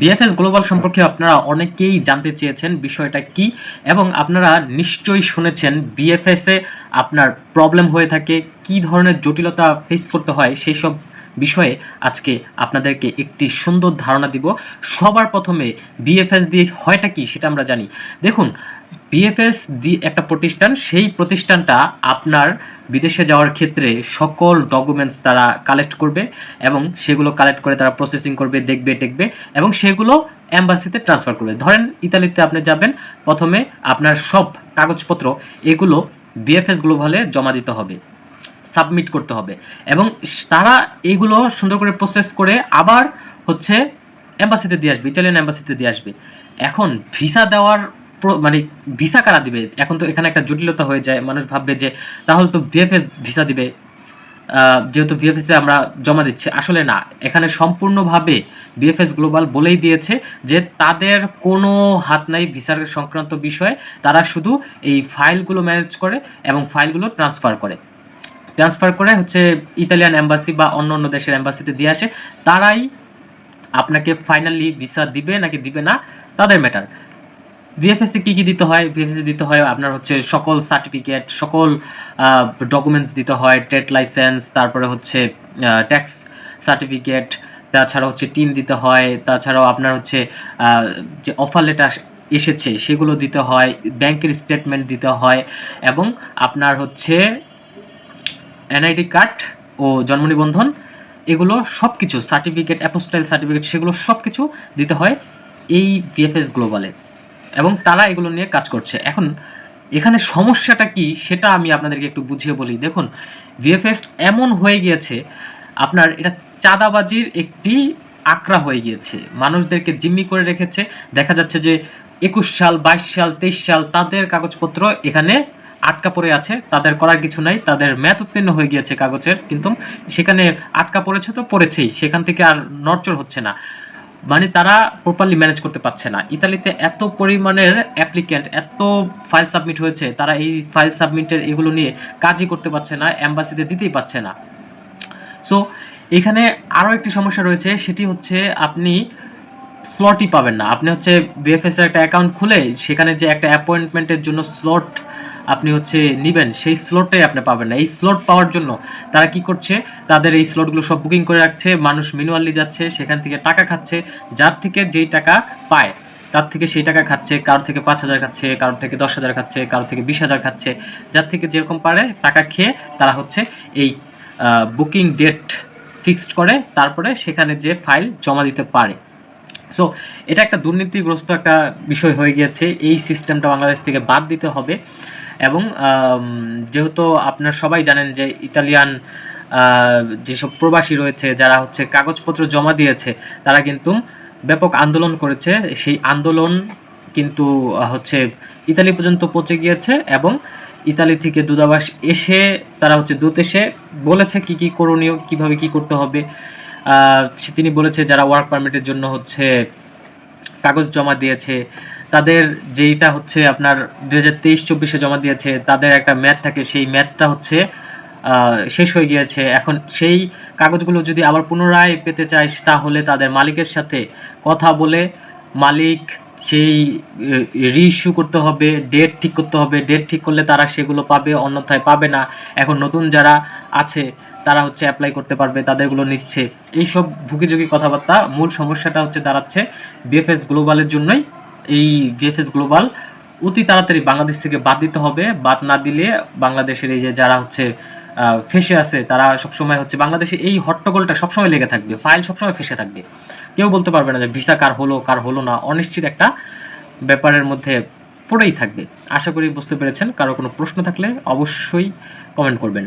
BFS global সম্পর্কে আপনারা অনেকেই জানতে চেয়েছেন বিষয়টা কি, এবং আপনারা নিশ্চয়ই শুনেছেন বিএফএসে আপনার প্রবলেম হয়ে থাকে, কি ধরনের জটিলতা ফেস করতে হয় সেই সব বিষয়ে আজকে আপনাদেরকে একটি সুন্দর ধারণা দিব। সবার প্রথমে বিএফএস দিয়ে হয়টা কি সেটা আমরা জানি। দেখুন বিএফএস দি একটা প্রতিষ্ঠান, সেই প্রতিষ্ঠানটা আপনার বিদেশে যাওয়ার ক্ষেত্রে সকল ডকুমেন্টস তারা কালেক্ট করবে এবং সেগুলো কালেক্ট করে তারা প্রসেসিং করবে, দেখবে দেখবে এবং সেগুলো অ্যাম্বাসিতে ট্রান্সফার করবে। ধরেন ইতালিতে আপনি যাবেন, প্রথমে আপনার সব কাগজপত্র, এগুলো বিএফএস গ্লোবালে জমা দিতে হবে। সাবমিট করতে হবে। এবং তারা এইগুলো সুন্দর করে প্রসেস করে আবার হচ্ছে অ্যাম্বাসিতে দিয়ে আসবে ইটালিয়ান অ্যাম্বাসিতে দিয়ে আসবে। এখন ভিসা দেওয়ার মানে ভিসা কারা দিবে? এখন তো এখানে একটা জটিলতা হয়ে যায়, মানুষ ভাববে যে তাহলে তো ভিএফএস ভিসা দিবে। যেহেতু ভিএফএস আমরা জমা দিচ্ছি, আসলে না। এখানে সম্পূর্ণভাবে বিএফএস গ্লোবাল বলেই দিয়েছে যে তাদের কোনো হাত নাই ভিসার সংক্রান্ত বিষয়ে। তারা শুধু এই ফাইলগুলো ম্যানেজ করে এবং ফাইলগুলো ট্রান্সফার করে। ট্রান্সফার করে হচ্ছে ইতালিয়ান এম্বাসি বা অন্য অন্য দেশের এম্বাসিতে দিয়ে আসে। তারাই আপনাকে ফাইনালি ভিসা দিবে নাকি দিবে না, তাদের ম্যাটার ভিএফএসে কী কী দিতে হয়? ভিএফএসে দিতে হয় আপনার হচ্ছে সকল সার্টিফিকেট সকল ডকুমেন্টস দিতে হয় ট্রেড লাইসেন্স তারপরে হচ্ছে ট্যাক্স সার্টিফিকেট তাছাড়া হচ্ছে টিন দিতে হয়, তাছাড়াও আপনার হচ্ছে যে অফার লেটার এসেছে, সেগুলো দিতে হয় ব্যাংকের স্টেটমেন্ট দিতে হয়, এবং আপনার হচ্ছে এনআইডি কার্ড ও জন্ম নিবন্ধন, এগুলো সব কিছু সার্টিফিকেট অ্যাপোস্টাইল সার্টিফিকেট সেগুলো সব কিছু দিতে হয় এই বিএফএস গ্লোবালে এবং তারা এগুলো নিয়ে কাজ করছে। এখন, এখানে সমস্যাটা কি সেটা আমি আপনাদেরকে একটু বুঝিয়ে বলি। দেখুন ভিএফএস এমন হয়ে গিয়েছে, আপনার এটা চাঁদাবাজির একটি আকড়া হয়ে গিয়েছে। মানুষদেরকে জিম্মি করে রেখেছে। দেখা যাচ্ছে যে একুশ সাল, বাইশ সাল, তেইশ সাল তাদের কাগজপত্র এখানে আটকা পড়ে আছে, তাদের করার কিছু নাই, তাদের ম্যাথ উত্তীর্ণ হয়ে গিয়েছে কাগজের, কিন্তু সেখানে আটকা পড়েছে তো পড়েছেই, সেখান থেকে আর নড়চড় হচ্ছে না। মানে তারা প্রপারলি ম্যানেজ করতে পারছে না। ইতালিতে এত পরিমাণের অ্যাপ্লিক্যান্ট এত ফাইল সাবমিট হয়েছে, তারা এই ফাইল সাবমিটের এগুলো নিয়ে কাজই করতে পারছে না অ্যাম্বাসিতে দিতেই পারছে না। সো এখানে আরও একটি সমস্যা রয়েছে, সেটি হচ্ছে আপনি স্লটই পাবেন না। আপনি হচ্ছে বিএফএস এর একটা অ্যাকাউন্ট খুলে, সেখানে যে একটা অ্যাপয়েন্টমেন্টের জন্য স্লট আপনি হচ্ছে নেবেন, সেই স্লটটাই আপনি পাবেন না। এই স্লট পাওয়ার জন্য তারা কি করছে? তাদের এই স্লটগুলো সব বুকিং করে রাখছে, মানুষ ম্যানুয়ালি যাচ্ছে, সেখান থেকে টাকা খাচ্ছে, যার থেকে যেই টাকা পায়, তার থেকে সেই টাকা খাচ্ছে, কারোর থেকে পাঁচ হাজার খাচ্ছে, কারোর থেকে দশ হাজার খাচ্ছে, কারোর থেকে বিশ হাজার খাচ্ছে, যার থেকে যেরকম পারে টাকা খেয়ে তারা হচ্ছে এই বুকিং ডেট ফিক্সড করে, তারপরে সেখানে যে ফাইল জমা দিতে পারে। সো এটা একটা দুর্নীতিগ্রস্ত একটা বিষয় হয়ে গিয়েছে। এই সিস্টেমটা বাংলাদেশ থেকে বাদ দিতে হবে এবং যেহেতু আপনারা সবাই জানেন যে ইতালিয়ান যেসব প্রবাসী রয়েছে, যারা হচ্ছে কাগজপত্র জমা দিয়েছে, তারা কিন্তু ব্যাপক আন্দোলন করেছে। সেই আন্দোলন কিন্তু হচ্ছে ইতালি পর্যন্ত পৌঁছে গিয়েছে এবং ইতালি থেকে দূতাবাস এসে, তারা হচ্ছে দূত এসে বলেছে কি কি করণীয়, কীভাবে কি করতে হবে। তিনি বলেছে যারা ওয়ার্ক পারমিটের জন্য হচ্ছে কাগজ জমা দিয়েছে, তাদের যেইটা হচ্ছে আপনার দু হাজার তেইশ, চব্বিশে জমা দিয়েছে, তাদের একটা ম্যাথ থাকে, সেই ম্যাথটা হচ্ছে শেষ হয়ে গিয়েছে। এখন সেই কাগজগুলো যদি আবার পুনরায় পেতে চায় তাহলে তাদের মালিকের সাথে কথা বলে মালিক সেই রিইস্যু করতে হবে ডেট ঠিক করতে হবে ডেট ঠিক করলে তারা সেগুলো পাবে, অন্যথায় পাবে না। এখন নতুন যারা আছে, তারা হচ্ছে অ্যাপ্লাই করতে পারবে, তাদেরগুলো নিচ্ছে। এইসব ভুগিযোগী কথাবার্তা মূল সমস্যাটা হচ্ছে দাঁড়াচ্ছে বিএফএস গ্লোবালের জন্যই। এই বিএফএস গ্লোবাল অতি তাড়াতাড়ি বাংলাদেশ থেকে বাদ দিতে হবে, বাদ না দিলে বাংলাদেশের এই যে যারা হচ্ছে ফেসে আছে, তারা সবসময় হচ্ছে বাংলাদেশে এই হট্টগোলটা সবসময় লেগে থাকবে, ফাইল সবসময় ফেসে থাকবে। কেউ বলতে পারবে না যে ভিসা কার হলো কার হলো না, অনিশ্চিত একটা ব্যাপারের মধ্যে পড়েই থাকবে। আশা করি বুঝতে পেরেছেন, কারও কোনো প্রশ্ন থাকলে অবশ্যই কমেন্ট করবেন।